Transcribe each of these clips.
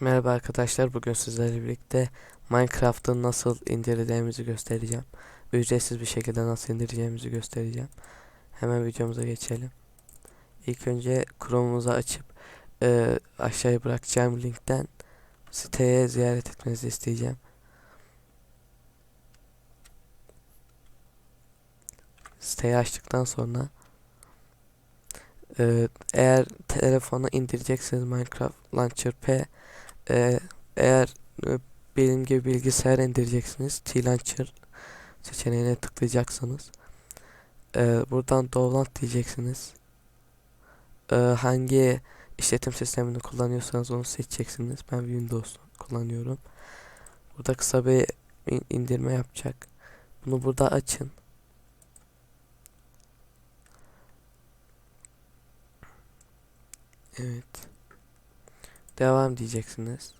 Merhaba arkadaşlar bugün sizlerle birlikte Minecraft'ı nasıl indireceğimizi göstereceğim. Ücretsiz bir şekilde nasıl indireceğimizi göstereceğim. Hemen videomuza geçelim. İlk önce Chrome'umuzu açıp e, aşağıya bırakacağım linkten siteye ziyaret etmenizi isteyeceğim. Siteyi açtıktan sonra e, eğer telefona indireceksiniz Minecraft Launcher P ee, eğer e, benim gibi bilgisayar indireceksiniz T-Launcher seçeneğine tıklayacaksınız. Ee, buradan download diyeceksiniz. Ee, hangi işletim sistemini kullanıyorsanız onu seçeceksiniz. Ben Windows kullanıyorum. Burada kısa bir in- indirme yapacak. Bunu burada açın. Evet. Devam diyeceksiniz.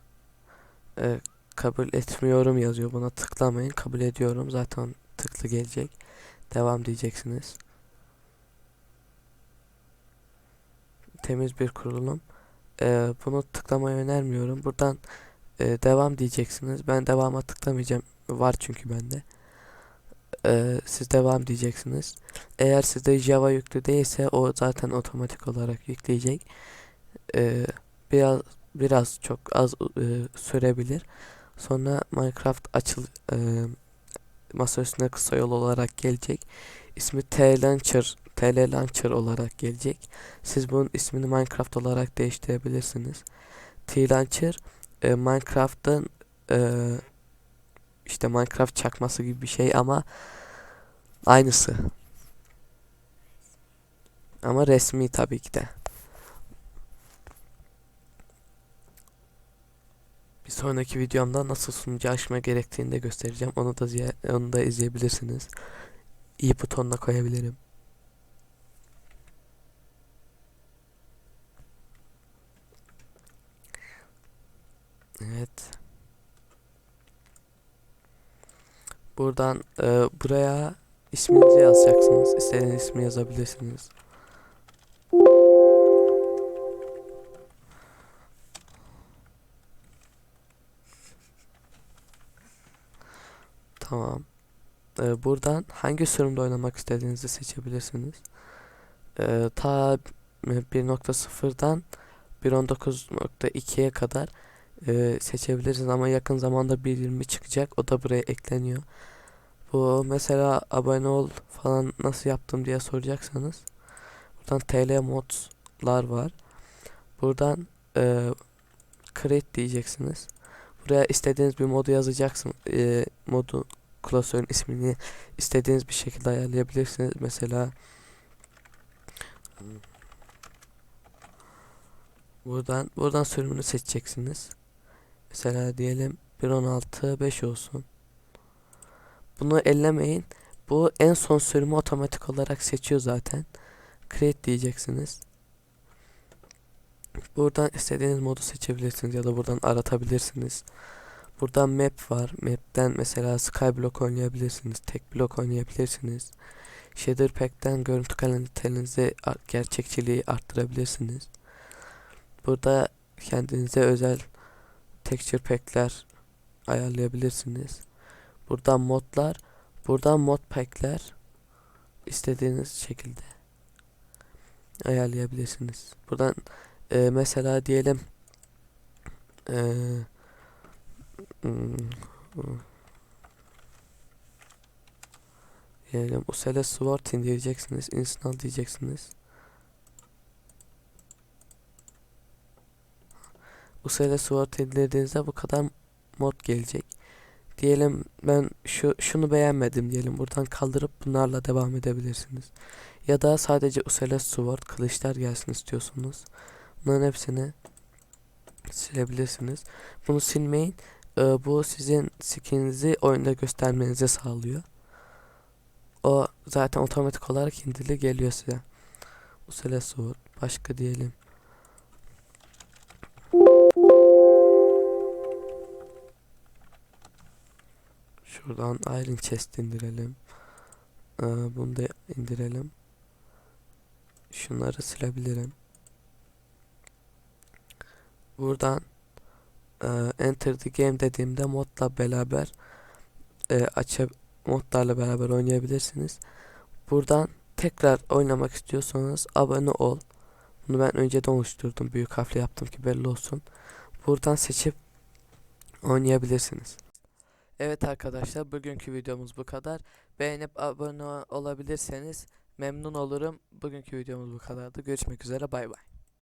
Ee, kabul etmiyorum yazıyor. Buna tıklamayın. Kabul ediyorum. Zaten tıklı gelecek. Devam diyeceksiniz. Temiz bir kurulum. Ee, bunu tıklamayı önermiyorum. Buradan e, devam diyeceksiniz. Ben devama tıklamayacağım. Var çünkü bende. Ee, siz devam diyeceksiniz. Eğer sizde Java yüklü değilse o zaten otomatik olarak yükleyecek. Ee, biraz biraz çok az e, sürebilir. Sonra Minecraft açıl e, masa üstüne kısa yol olarak gelecek. İsmi T-Launcher, TL Launcher olarak gelecek. Siz bunun ismini Minecraft olarak değiştirebilirsiniz. T-Launcher e, Minecraft'ın e, işte Minecraft çakması gibi bir şey ama aynısı. Ama resmi tabii ki de. Bir sonraki videomda nasıl sunucu açma gerektiğini de göstereceğim. Onu da onu da izleyebilirsiniz. İyi butonuna koyabilirim. Evet. Buradan e, buraya isminizi yazacaksınız. İstediğiniz ismi yazabilirsiniz. Tamam. Ee, buradan hangi sürümde oynamak istediğinizi seçebilirsiniz. Ee, ta 1.0'dan 1.19.2'ye kadar e, seçebilirsiniz ama yakın zamanda 1.20 çıkacak. O da buraya ekleniyor. Bu mesela abone ol falan nasıl yaptım diye soracaksanız buradan TL modlar var. Buradan e, create diyeceksiniz. Buraya istediğiniz bir modu yazacaksın. E, modu klasörün ismini istediğiniz bir şekilde ayarlayabilirsiniz. Mesela buradan buradan sürümünü seçeceksiniz. Mesela diyelim 1.16.5 olsun. Bunu ellemeyin. Bu en son sürümü otomatik olarak seçiyor zaten. Create diyeceksiniz. Buradan istediğiniz modu seçebilirsiniz ya da buradan aratabilirsiniz. Buradan map var. Map'ten mesela Skyblock oynayabilirsiniz. Tek blok oynayabilirsiniz. Shader Pack'ten görüntü kalitenizi gerçekçiliği arttırabilirsiniz. Burada kendinize özel texture pack'ler ayarlayabilirsiniz. Buradan modlar, buradan mod pack'ler istediğiniz şekilde ayarlayabilirsiniz. Buradan e, mesela diyelim eee Hmm. Diyelim Usele Sword indireceksiniz. Install diyeceksiniz. Usele Sword indirdiğinizde bu kadar mod gelecek. Diyelim ben şu şunu beğenmedim diyelim. Buradan kaldırıp bunlarla devam edebilirsiniz. Ya da sadece Usele Sword kılıçlar gelsin istiyorsunuz. Bunların hepsini silebilirsiniz. Bunu silmeyin e, bu sizin skininizi oyunda göstermenizi sağlıyor. O zaten otomatik olarak indirili geliyor size. Bu sele soğur. Başka diyelim. Şuradan Iron Chest indirelim. Ee, bunu da indirelim. Şunları silebilirim. Buradan e, Enter the Game dediğimde modla beraber e, açıp modlarla beraber oynayabilirsiniz. Buradan tekrar oynamak istiyorsanız abone ol. Bunu ben önceden oluşturdum. Büyük harfle yaptım ki belli olsun. Buradan seçip oynayabilirsiniz. Evet arkadaşlar bugünkü videomuz bu kadar. Beğenip abone olabilirseniz memnun olurum. Bugünkü videomuz bu kadardı. Görüşmek üzere bay bay.